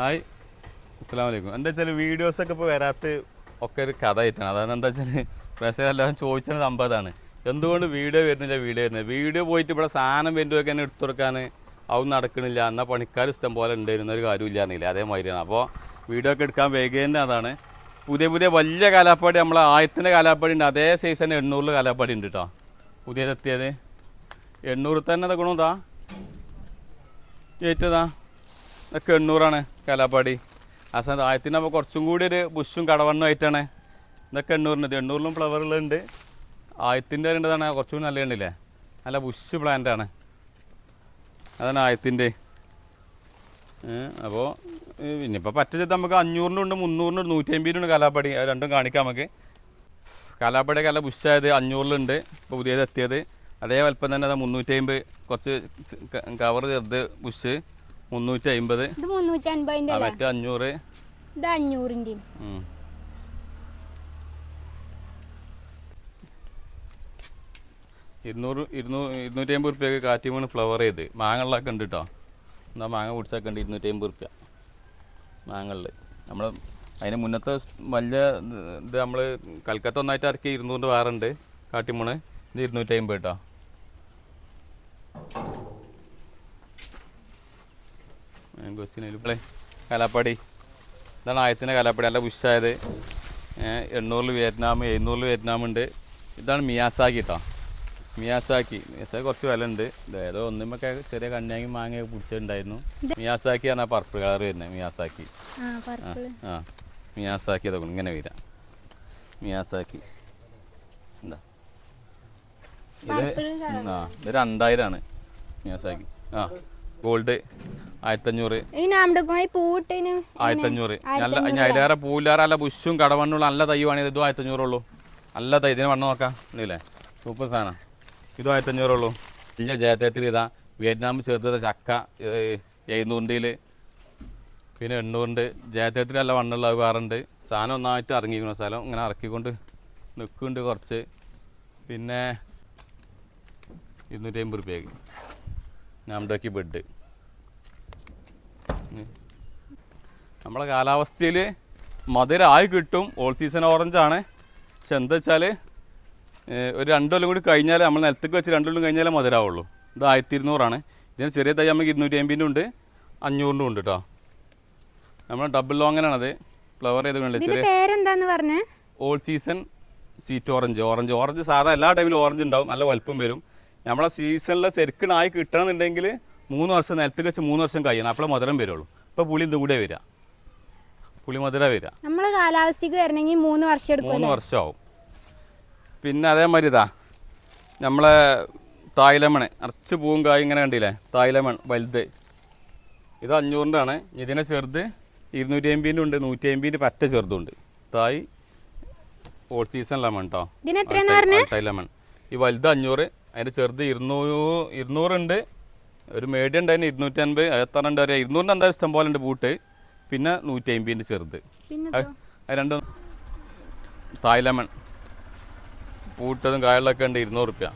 Hi. അസ്സാം വലൈക്കും എന്താ വെച്ചാൽ വീഡിയോസൊക്കെ ഇപ്പോൾ വരാത്ത ഒക്കെ ഒരു കഥ ആയിട്ടാണ് അതാണ് എന്താ വെച്ചാൽ പ്രശ്നം എല്ലാവരും ചോദിച്ചത് സംഭവമാണ് എന്തുകൊണ്ട് വീഡിയോ വരുന്നില്ല വീഡിയോ വരുന്നില്ല? വീഡിയോ പോയിട്ട് ഇവിടെ സാധനം വരുന്നതൊക്കെ തന്നെ എടുത്തു കൊടുക്കാൻ അതൊന്നും നടക്കണില്ല. എന്നാൽ പണിക്കാർ ഇഷ്ടം പോലെ ഉണ്ടായിരുന്ന ഒരു കാര്യമില്ല എന്നില്ല. അതേമാതിരിയാണ്. അപ്പോൾ വീഡിയോ ഒക്കെ എടുക്കാൻ വേഗേന്റെ അതാണ്. പുതിയ പുതിയ വലിയ കാലാപ്പാടി നമ്മളെ ആയത്തിന്റെ കാലാപ്പാടി ഉണ്ട്. അതേ സൈസ് തന്നെ എണ്ണൂറിൽ കാലാപ്പാടി ഉണ്ട് കേട്ടോ പുതിയതെത്തിയത് എണ്ണൂറിൽ തന്നെ ഗുണതാ ഏറ്റതാ ഇതൊക്കെ എണ്ണൂറാണ് കലാപ്പാടി ആ സമയത്ത് ആയത്തിനാകുമ്പോൾ കുറച്ചും കൂടി ഒരു ബുഷും കടവണ്ണും ആയിട്ടാണ്. ഇതൊക്കെ എണ്ണൂറിന് ഇത് എണ്ണൂറിലും ഫ്ലവറുകളുണ്ട് ആയത്തിന്റെ വരേണ്ടതാണ് കുറച്ചും കൂടി നല്ല കണ്ടില്ലേ നല്ല ബുഷ് പ്ലാന്റാണ് അതാണ് ആയത്തിന്റെ അപ്പോൾ ഇനിയിപ്പോൾ പറ്റുന്നത് നമുക്ക് അഞ്ഞൂറിന്റെ ഉണ്ട് മുന്നൂറിന്റെ ഉണ്ട് നൂറ്റി അമ്പതിനും ഉണ്ട് കലാപാടി. അത് രണ്ടും കാണിക്കാം നമുക്ക്. കാലാപ്പാടി നല്ല ബുഷായത് അഞ്ഞൂറിലുണ്ട് ഇപ്പോൾ പുതിയത് എത്തിയത്. അതേ വലുപ്പം തന്നെ അത് മുന്നൂറ്റി അമ്പത് കുറച്ച് കവർ ചെറുത് ബുഷ് മുന്നൂറ്റി അമ്പത് ഇത് മുന്നൂറ്റി അൻപതിന്റെ ആ അല്ലേ മറ്റേ അഞ്ഞൂറ്. ഇത് അഞ്ഞൂറിന്റെ ഉം. ഇരുന്നൂറ് ഇരുന്നൂറ് ഇരുന്നൂറ്റി അമ്പത് റുപ്യക്ക് കാറ്റിമണ് ഫ്ലവർ ചെയ്ത്. മാങ്ങകളിലൊക്കെ ഉണ്ട് കേട്ടോ എന്നാ മാങ്ങ കുടിച്ചൊക്കെ ഉണ്ട് ഇരുന്നൂറ്റി അമ്പത് റുപ്യ മാങ്ങളിൽ നമ്മൾ അതിന് മുന്നത്തെ വലിയ ഇത് നമ്മൾ കൽക്കത്ത ഒന്നായിട്ട് ഇറക്കി ഇരുന്നൂറിന്റെ വേറെ ഉണ്ട് കാട്ടിമണ്. ഇത് ഇരുന്നൂറ്റി അമ്പത് കേട്ടോ ക്വസ്റ്റ്യൻ കലാപ്പാടി. ഇതാണ് ആയത്തിന്റെ കലാപ്പടി. നല്ല ബുഷായത് എണ്ണൂറിൽ വിയറ്റ്നാം എഴുന്നൂറിൽ വിയറ്റ്നാം ഉണ്ട്. ഇതാണ് മിയാസാക്കി കേട്ടോ മിയാസാക്കി. മിയാസാക്കി കുറച്ച് വില ഉണ്ട്. ഏതോ ഒന്നുമൊക്കെ ചെറിയ കണ്യാങ്ങി മാങ്ങയൊക്കെ പിടിച്ചിട്ടുണ്ടായിരുന്നു. മിയാസാക്കി ആണ് പർപ്പിൾ കളർ വരുന്നത് മിയാസാക്കി. ആ മിയാസാക്കി അതൊക്കെ ഇങ്ങനെ വരാം. മിയാസാക്കി. എന്താ ഇത് ആ ഇത് രണ്ടായിരമാണ് മിയാസാക്കി. ആ. ഗോൾഡ് ആയിരത്തഞ്ഞൂറ്. ആയിരത്തഞ്ഞൂറ്. നല്ല ഇനി അതിലേറെ പൂലാറ് നല്ല ബുഷും കടവണ്ണുള്ള നല്ല തൈവാണ് ഇതും ആയിരത്തഞ്ഞൂറുള്ളൂ. നല്ല തൈ. ഇതിന് വണ്ണം നോക്കാം. ഇല്ലേ സൂപ്പർ സാധനം. ഇതും ആയിരത്തഞ്ഞൂറുള്ളൂ. വലിയ ജയത്തേത്തിൽ ഇതാ. വിയറ്റ്നാം ചേർത്തത് ചക്ക എഴുന്നൂറിന്റെയിൽ പിന്നെ എണ്ണൂറുണ്ട് ജയത്തേത്തിൽ നല്ല വണ്ണുള്ള വേറുണ്ട്. സാധനം ഒന്നായിട്ട് ഇറങ്ങിയിരിക്കണം സ്ഥലം ഇങ്ങനെ ഇറക്കിക്കൊണ്ട് നിൽക്കുന്നുണ്ട് കുറച്ച്. പിന്നെ ഇരുന്നൂറ്റി അമ്പത് റുപ്യക്ക് നാംഡോക്കി ബെഡ്. നമ്മളെ കാലാവസ്ഥയിൽ മധുരമായി കിട്ടും. ഓൾ സീസൺ ഓറഞ്ചാണ് പക്ഷെ എന്താ വെച്ചാൽ ഒരു രണ്ടു കൊല്ലം കൂടി കഴിഞ്ഞാൽ നമ്മൾ നിലത്തേക്ക് വെച്ച് രണ്ടു കൊല്ലം കഴിഞ്ഞാലേ മധുരമാവുള്ളൂ ഇത് ആയിരത്തി ഇരുന്നൂറാണ് ഇതിന് ചെറിയ തൈ നമുക്ക് ഇരുന്നൂറ്റി അമ്പതിന്റെ ഉണ്ട്. അഞ്ഞൂറിന്റെ ഉണ്ട് കേട്ടോ നമ്മൾ ഡബിൾ ലോങ്ങനാണത് ഫ്ലവർ ചെയ്ത് പറഞ്ഞേ? All season sweet orange orange orange സാധാ എല്ലാ ടൈമിലും ഓറഞ്ച് ഉണ്ടാവും. നല്ല വലുപ്പം വരും. നമ്മളെ സീസണിൽ ശരിക്കണായി കിട്ടണമെന്നുണ്ടെങ്കിൽ മൂന്ന് വർഷം നിലത്ത് വെച്ച് മൂന്ന് വർഷം കഴിയണം. അപ്പോഴേ മധുരം വരുള്ളൂ. ഇപ്പോൾ പുളി ഇത് കൂടെ വരിക പുളി മധുര വരിക നമ്മൾ കാലാവസ്ഥക്ക് വരണമെങ്കിൽ മൂന്ന് വർഷം എടുക്കും മൂന്ന് വർഷമാവും പിന്നെ അതേമാതിരി ഇതാ നമ്മളെ തായ്ലമൺ അറച്ച് പൂവും കായും ഇങ്ങനെ കണ്ടില്ലേ? തായ്ലമൺ വലുത്. ഇത് അഞ്ഞൂറിന്റെ ആണ് ഇതിനെ ചെറുത് ഇരുന്നൂറ്റി അമ്പതിന്റെ ഉണ്ട് നൂറ്റി അമ്പതിന്റെ പറ്റ ചെറുതുണ്ട്. തായ് ഓൾ സീസൺ ലെമൺ കേട്ടോ ലെമൺ ഈ വലുത് അഞ്ഞൂറ് അതിന്റെ ചെറുത് ഇരുന്നൂറ് ഇരുന്നൂറുണ്ട്. ഒരു മീഡിയം ഉണ്ടായിരുന്നു ഇരുന്നൂറ്റി അൻപത് എത്ര ഉണ്ട് അറിയാം. ഇരുന്നൂറിന്റെ എന്തായാലും ഇഷ്ടം പോലെ ഉണ്ട് ബൂട്ട്. പിന്നെ നൂറ്റി അമ്പതിന്റെ ചെറുത് രണ്ടും തായ് ലെമൺ പൂട്ടതും കായലൊക്കെ ഉണ്ട് ഇരുന്നൂറ് റുപ്യ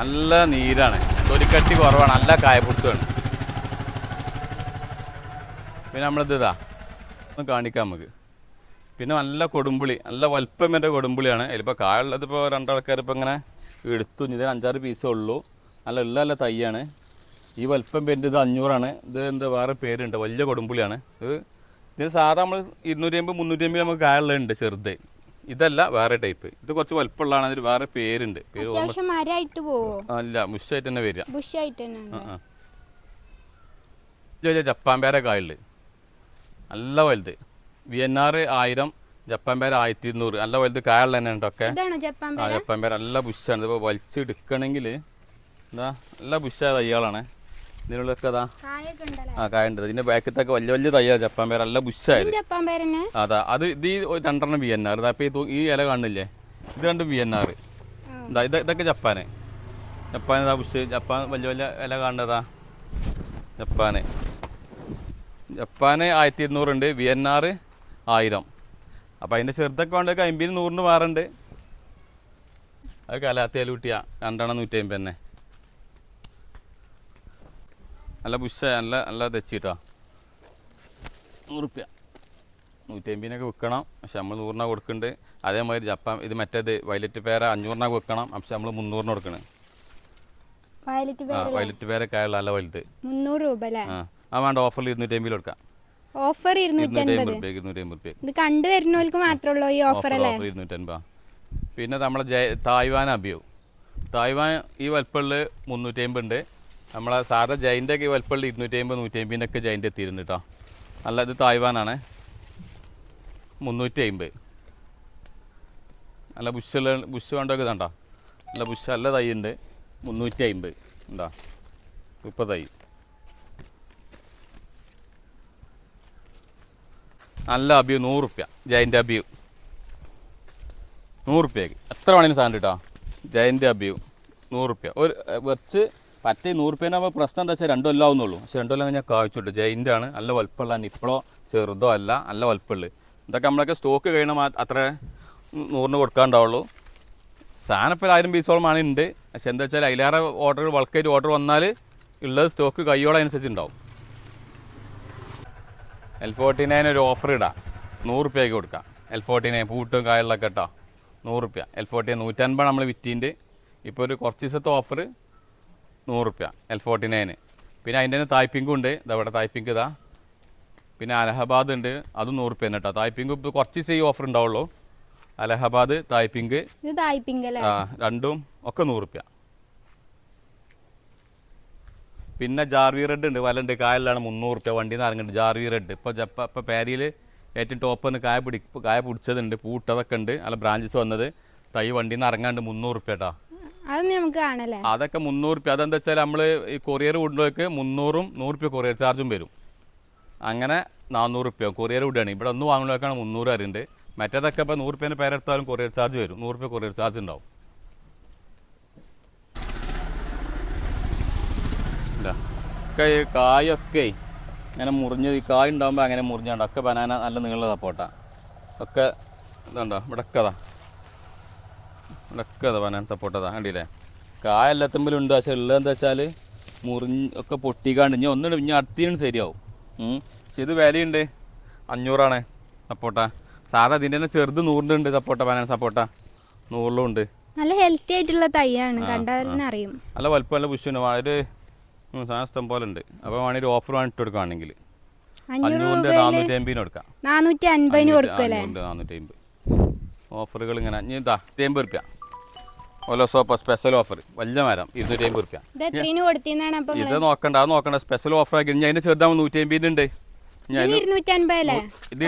നല്ല നീരാണ്. തൊലിക്കട്ടി കുറവാണ്. നല്ല കായപുട്ടുമാണ് പിന്നെ നമ്മളിത് ഇതാ. ഒന്ന് കാണിക്കാം നമുക്ക്. പിന്നെ നല്ല കൊടുമ്പുളി നല്ല വലുപ്പം എന്റെ കൊടുമ്പുളിയാണ്. അതിലിപ്പോൾ കായുള്ളത് ഇപ്പോൾ രണ്ടാൾക്കാർ ഇപ്പോൾ ഇങ്ങനെ എടുത്തു. ഇനി ഇതിന് അഞ്ചാറ് പീസേ ഉള്ളൂ. നല്ല ഉള്ള നല്ല തൈയാണ്. ഈ വലുപ്പം പേരിന്റെ ഇത് അഞ്ഞൂറാണ്. ഇത് എന്താ വേറെ പേരുണ്ട്. വലിയ കൊടുമ്പുളിയാണ്. ഇത് ഇതിന് സാധാ നമ്മൾ ഇരുന്നൂറ്റി അമ്പത് മുന്നൂറ്റി അമ്പത് നമുക്ക് കായുള്ളതുണ്ട് ചെറുത്. ഇതല്ല വേറെ ടൈപ്പ് ഇത് കുറച്ച് വലുപ്പമുള്ളതാണ്. അതിന് വേറെ പേരുണ്ട്. പേര് അല്ല മുഷായിട്ട് തന്നെ വരിക. ഇത് ജപ്പാൻ പേരെ കായുള്ളത് നല്ല വലുത്. വി എൻ ആർ ആയിരം ജപ്പാൻ പേര ആയിരത്തി ഇരുന്നൂറ് നല്ല വലുത് കായുള്ള തന്നെ ഉണ്ടൊക്കെ ജപ്പാൻ ആ പേര? ജപ്പാൻ പേര നല്ല ബുഷാണ് ഇതിപ്പോൾ വലിച്ചെടുക്കണമെങ്കിൽ എന്താ നല്ല ബുഷായ തയ്യാളാണ്. ഇതിനുള്ളൊക്കെ അതാ ആ കായുണ്ട് ഇതിന്റെ ബാക്കത്തൊക്കെ വലിയ വലിയ തയ്യാണ് ജപ്പാൻ പേര. നല്ല ബുഷായത് അതാ. അത് ഇത് രണ്ടെണ്ണം വി എൻ ആർ ഇതാ ഈ ഇല കാണില്ലേ ഇത് രണ്ടും വി എൻ ആർ ഇതാ ഇത് ഇതൊക്കെ ജപ്പാന്. ജപ്പാൻ ഇതാ ബുഷ് ജപ്പാൻ വലിയ വലിയ ഇല കാണുന്നതാ. ജപ്പാന്. ജപ്പാന് ആയിരത്തി ഇരുന്നൂറുണ്ട് വി എൻ ആയിരം. അപ്പം അതിന്റെ ചെറുതൊക്കെ അക്കൗണ്ടൊക്കെ അമ്പതിന് നൂറിന് മാറുണ്ട്. അത് കലാത്തിയാൽ കിട്ടിയാ. രണ്ടെണ്ണം നൂറ്റി അമ്പത് തന്നെ. നല്ല ബുഷ നല്ല നല്ല തെച്ചിട്ടാ? നൂറുപ്യ. നൂറ്റമ്പതിനൊക്കെ വിൽക്കണം. പക്ഷെ നമ്മൾ നൂറിനാ കൊടുക്കുന്നുണ്ട് അതേമാതിരി ജപ്പാൻ ഇത് മറ്റേത് വയലറ്റ് പേര അഞ്ഞൂറിനാ വെക്കണം പക്ഷെ നമ്മൾ മുന്നൂറിന് കൊടുക്കണം. വയലറ്റ് പേര ആയുള്ള നല്ല വലുത്. മുന്നൂറ് രൂപ അല്ലേ? ആ വേണ്ട ഓഫറിൽ ഇരുന്നൂറ്റമ്പതിൽ കൊടുക്കാം. ഓഫർ ഇത് കണ്ടുവരുന്നവർക്ക് മാത്രമേ ഈ ഓഫർ അല്ലേ? പിന്നെ നമ്മളെ തായ്വാൻ അഭിയോ. തായ്വാൻ ഈ വലുപ്പമുള്ള മുന്നൂറ്റി അമ്പത് ഉണ്ട് നമ്മളെ സാധാ ജൈന്റെ ഒക്കെ ഈ വലുപ്പമുള്ള ഇരുന്നൂറ്റി അമ്പത് നൂറ്റി അമ്പതിന്റെ ഒക്കെ ജൈന്റെ എത്തിയിരുന്നു കേട്ടോ അല്ല ഇത് തായ്വാനാണ്. മുന്നൂറ്റി അമ്പത് നല്ല ബുഷ് ബുഷ് വേണ്ടൊക്കെ ഇതാണ്ടോ നല്ല ബുഷ് നല്ല തൈ ഉണ്ട്. മുന്നൂറ്റി അമ്പത് ഉണ്ടാ മുപ്പത് തൈ. നല്ല അബിയു നൂറ് റുപ്യ ജയന്റെ അബിയു നൂറ് റുപ്യക്ക് എത്ര വേണമെങ്കിലും സാധനം കിട്ടാ ജയന്റെ അബിയു നൂറ് റുപ്യ ഒരു വെച്ച് പറ്റേ നൂറ് റുപ്യേന്റെ പ്രശ്നം എന്താ വെച്ചാൽ രണ്ടു എല്ലാം ആവുന്നുള്ളൂ പക്ഷെ രണ്ടു കൊല്ലം ഞാൻ കാഴ്ചുണ്ട് ജയന്റെ ആണ് നല്ല വലുപ്പമുള്ള നിപ്പളോ ചെറുതോ അല്ല നല്ല വലുപ്പമുള്ളത് ഇതൊക്കെ നമ്മളൊക്കെ സ്റ്റോക്ക് കഴിയണം അത്ര നൂറിന് കൊടുക്കാണ്ടാവുള്ളൂ. സാധനം ഇപ്പോൾ ആയിരം പീസോളമാണ് ഉണ്ട് പക്ഷെ എന്താ വെച്ചാൽ അതിലേറെ ഓർഡർ ബൾക്കായിട്ട് ഓർഡർ വന്നാൽ ഉള്ളത് സ്റ്റോക്ക് കയ്യോളം അനുസരിച്ച് ഉണ്ടാവും. എൽ ഫോർട്ടി നയൻ ഒരു ഓഫർ ഇടാം. നൂറ് റുപ്യക്ക് കൊടുക്കാം. എൽ ഫോർട്ടി നയൻ പൂട്ടും കായലിലൊക്കെ കേട്ടോ നൂറ് റുപ്യ എൽ ഫോർട്ടി നൂറ്റൻപത് നമ്മൾ വിറ്റീന്റെ ഇപ്പോൾ ഒരു കുറച്ച് ദിവസത്തെ ഓഫർ നൂറ് റുപ്യ എൽ ഫോർട്ടി നയന് പിന്നെ അതിന്റെ തന്നെ തായ്പിങ്കും ഉണ്ട്. ഇതവിടെ തായ്പിങ്ക് ഇതാ. പിന്നെ അലഹബാദ് ഉണ്ട് അതും നൂറ് റുപ്യ തന്നെ കേട്ടോ തായ്പിങ്ക് ഇപ്പോൾ കുറച്ച് ദിവസം ഈ ഓഫർ ഉണ്ടാവുള്ളൂ അലഹബാദ് തായ്പിങ്ക് ആ രണ്ടും ഒക്കെ നൂറ് റുപ്യ പിന്നെ ജാർവി റെഡ് ഉണ്ട് വലണ്ട് കായലിലാണ് മുന്നൂറ് റുപ്യ വണ്ടിയിൽ നിന്ന് ഇറങ്ങുന്നുണ്ട് ജാർവി റെഡ്. ഇപ്പോൾ ജപ്പ ഇപ്പോൾ പാരിയിൽ ഏറ്റവും ടോപ്പ് വന്ന് കായ പിടി കായ പിടിച്ചതുണ്ട് പൂട്ടതൊക്കെ ഉണ്ട് അല്ല ബ്രാഞ്ചസ് വന്നത്. തൈ വണ്ടിയിൽ നിന്ന് ഇറങ്ങാണ്ട് മുന്നൂറ് റുപ്യ കേട്ടോ അതൊക്കെ മുന്നൂറ് റുപ്യ അതെന്താ വെച്ചാൽ നമ്മൾ ഈ കൊറിയർ വിടുമ്പോഴേക്ക് മുന്നൂറും നൂറ് റുപ്യ കൊറിയർ ചാർജും വരും. അങ്ങനെ നാനൂറ് റുപ്യ കൊറിയർ വിടുകയാണ്. ഇവിടെ ഒന്ന് വാങ്ങുമ്പോഴേക്കാണ് മുന്നൂറ് അറിയുണ്ട്. മറ്റേതൊക്കെ ഇപ്പോൾ നൂറ് റുപ്യേന്റെ പേരെടുത്താലും കൊറിയർ ചാർജ് വരും. നൂറ് റുപ്യ കൊറിയർ ചാർജ് ഉണ്ടാവും ഇതാ. ഒക്കെ കായൊക്കെ ഇങ്ങനെ മുറിഞ്ഞ് ഈ കായ ഉണ്ടാകുമ്പോൾ അങ്ങനെ മുറിഞ്ഞാണ്ട് ഒക്കെ ബനാന നല്ല നീളമുള്ള സപ്പോട്ട ഒക്കെ ഇതുണ്ടോ? ഇവിടെ ഇവിടക്കതാ അതാ. ഇവിടെ ഒക്കെ അതാ ബനാന സപ്പോട്ടതാ കണ്ടില്ലേ? കായ എല്ലാത്തുമ്പിലും ഉണ്ട്. പക്ഷെ ഉള്ളത് എന്താ വെച്ചാൽ മുറിഞ്ഞ് ഒക്കെ പൊട്ടിക്കാണ്ട് ഇനി ഒന്നും ഇനി അടുത്തിന് ശരിയാവും. പക്ഷെ ഇത് വിലയുണ്ട്. അഞ്ഞൂറാണ് സപ്പോട്ട സാധാ ഇതിന്റെ തന്നെ ചെറുത് നൂറിന്റെ ഉണ്ട് സപ്പോട്ട ബനാന സപ്പോട്ട നൂറിലും ഉണ്ട്. നല്ല ഹെൽത്തി ആയിട്ടുള്ള തൈയാണ്. കണ്ടാൽ അറിയും. നല്ല വലുപ്പം നല്ല പുഷ്യുണ്ട് ഒരു സാധനം ഇഷ്ടം പോലെ ഉണ്ട്. അപ്പോൾ വേണമെങ്കിൽ ഓഫർ വാങ്ങിട്ട് കൊടുക്കുകയാണെങ്കിൽ അഞ്ഞൂറ് അഞ്ഞൂറിന്റെ രൂപയിൽ നാനൂറ്റി അമ്പതിന് കൊടുക്കാം. നാനൂറ്റി അൻപതിന് കൊടുക്കും അല്ലേ? അഞ്ഞൂറിന്റെ നാനൂറ്റി അമ്പത് ഓഫറുകൾ ഇങ്ങനെ അഞ്ഞൂറ്റി അമ്പത് റുപ്യ. ഓലോ സോപ്പ സ്പെഷ്യൽ ഓഫർ വലിയ മരം ഇരുന്നൂറ്റി അമ്പത് റുപ്യ. ഇത് നോക്കണ്ട അത് നോക്കണ്ട. സ്പെഷ്യൽ ഓഫർ ആക്കി. ഞാൻ അതിന് ചെറുതാകുമ്പോൾ നൂറ്റി അമ്പതിന്റെ ഉണ്ട് ഇത്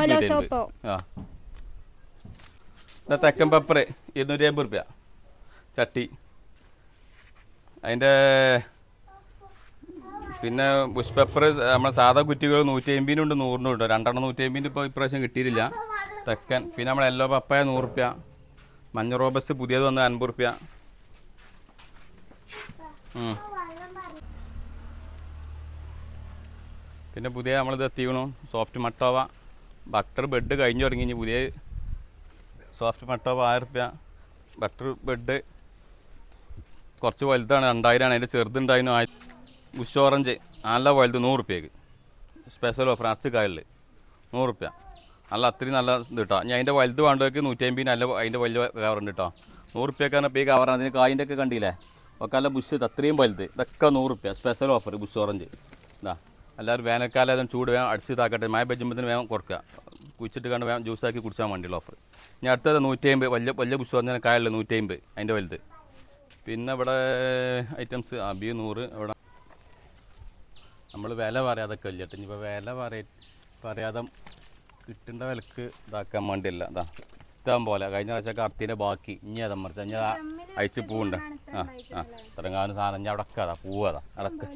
തെക്കൻ പെപ്പർ ഇരുന്നൂറ്റി അമ്പത് റുപ്യ. ചട്ടി. അതിന്റെ പിന്നെ ബുഷ് പേപ്പർ നമ്മളെ സാധാ കുറ്റികൾ നൂറ്റി അമ്പതിനുണ്ട് നൂറിനും ഉണ്ട് രണ്ടെണ്ണം നൂറ്റി അമ്പതിന് ഇപ്പോൾ ഇപ്രാവശ്യം കിട്ടിയിട്ടില്ല. തെക്കൻ പിന്നെ നമ്മൾ എല്ലോ പപ്പായ നൂറ് റുപ്യ മഞ്ഞ റോബസ്റ്റ് പുതിയത് വന്ന് അൻപത് റുപ്യ പിന്നെ പുതിയ നമ്മളിത് എത്തിക്കണു സോഫ്റ്റ് മട്ടോവ. ബട്ടർ ബെഡ് കഴിഞ്ഞു തുടങ്ങി ഇനി പുതിയ സോഫ്റ്റ് മട്ടോവ ആയിരം റുപ്യ ബട്ടർ ബെഡ് കുറച്ച് വലുതാണ് രണ്ടായിരമാണ് അതിന്റെ ചെറുതുണ്ടായിരുന്നു ആയി ബുഷ് ഓറഞ്ച് നല്ല വലുത് നൂറ് റുപ്യക്ക് സ്പെഷ്യൽ ഓഫർ അച്ചുകായലിൽ നൂറ് റുപ്യ നല്ല അത്രയും നല്ല ഇത് കേട്ടോ ഞാൻ അതിന്റെ വലുത് വേണ്ടവർക്ക് നൂറ്റി അമ്പതിന് നല്ല അതിന്റെ വലിയ കവറുണ്ട് കേട്ടോ നൂറ് റുപ്യക്കാണ് ഇപ്പോൾ ഈ കവറാണ് അതിന് കായിന്റെ ഒക്കെ കണ്ടില്ലേ? ഒക്കെ നല്ല ബുഷ് അത്രയും വലുത്. ഇതൊക്കെ നൂറ് റുപ്യ സ്പെഷ്യൽ ഓഫർ ബുഷ് ഓറഞ്ച് ഇതാ. എല്ലാവരും വേനൽക്കാലം ചൂട് വേഗം അടിച്ച് ഇതാക്കട്ടെ. മഴ പെജുമ്പത്തിന് വേഗം കുറക്കുക കുഴിച്ചിട്ട് കണ്ട് വേഗം ജ്യൂസാക്കി കുടിച്ചാൽ വേണ്ടിയുള്ള ഓഫർ ഞാൻ അടുത്തത് നൂറ്റി അമ്പത് വലിയ വലിയ ബുഷ് പറഞ്ഞ കായലിൽ നൂറ്റി അമ്പത് അതിന്റെ വലുത്. പിന്നെ ഇവിടെ ഐറ്റംസ് അബി നൂറ്. ഇവിടെ നമ്മൾ വില പറയാതെ ഇല്ല കേട്ടോ. ഇനിയിപ്പോൾ വില പറയ പറയാതെ കിട്ടേണ്ട വിലക്ക് ഇതാക്കാൻ വേണ്ടിയല്ല. അതാ ഇഷ്ടം പോലെ. കഴിഞ്ഞ പ്രാവശ്യം കറുത്തിന്റെ ബാക്കി. ഇനി അതാ മറിച്ച് ഇനി അയച്ച് പൂവുണ്ട്. ആ ആ. ഇറങ്ങാനും സാധനം ഇനി അവിടെ അതാ പൂവ് അതാ അടക്ക്.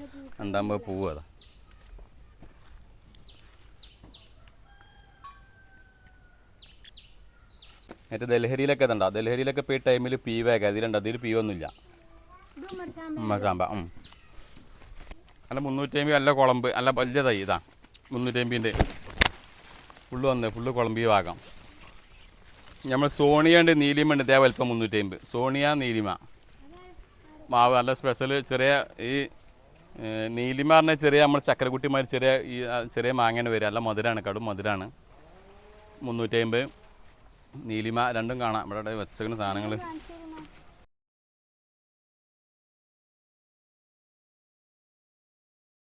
രണ്ടാകുമ്പോൾ പൂവ് അതാ. മറ്റേ ഡൽഹരിയിലൊക്കെ ഇതുണ്ടോ? ഡൽഹരിയിലൊക്കെ പോയി ടൈമിൽ പീ വേഗം അതിലുണ്ട് അതിൽ പീ ഒന്നുമില്ല. മസാമ്പ ഉം. നല്ല മുന്നൂറ്റി അമ്പത് അല്ല കുളമ്പ്. അല്ല വലിയ തൈ ഇതാ. മുന്നൂറ്റി അമ്പതിന്റെ ഫുള്ള് വന്നേ ഫുള്ള് കുളമ്പി ഭാഗം. നമ്മൾ സോണിയ ഉണ്ട് നീലിമ ഉണ്ട് ഇതേ വലിപ്പം മുന്നൂറ്റി അമ്പത് സോണിയ നീലിമ. മാവ് നല്ല സ്പെഷ്യൽ ചെറിയ ഈ നീലിമ പറഞ്ഞാൽ ചെറിയ നമ്മൾ ചക്കരക്കുട്ടിമാർ ചെറിയ ഈ ചെറിയ മാങ്ങേനെ വരിക. അല്ല മധുരമാണ് കടും മധുരമാണ് മുന്നൂറ്റി അമ്പത് നീലിമ രണ്ടും കാണാം. ഇവിടെ വെച്ചിരിക്കുന്ന സാധനങ്ങൾ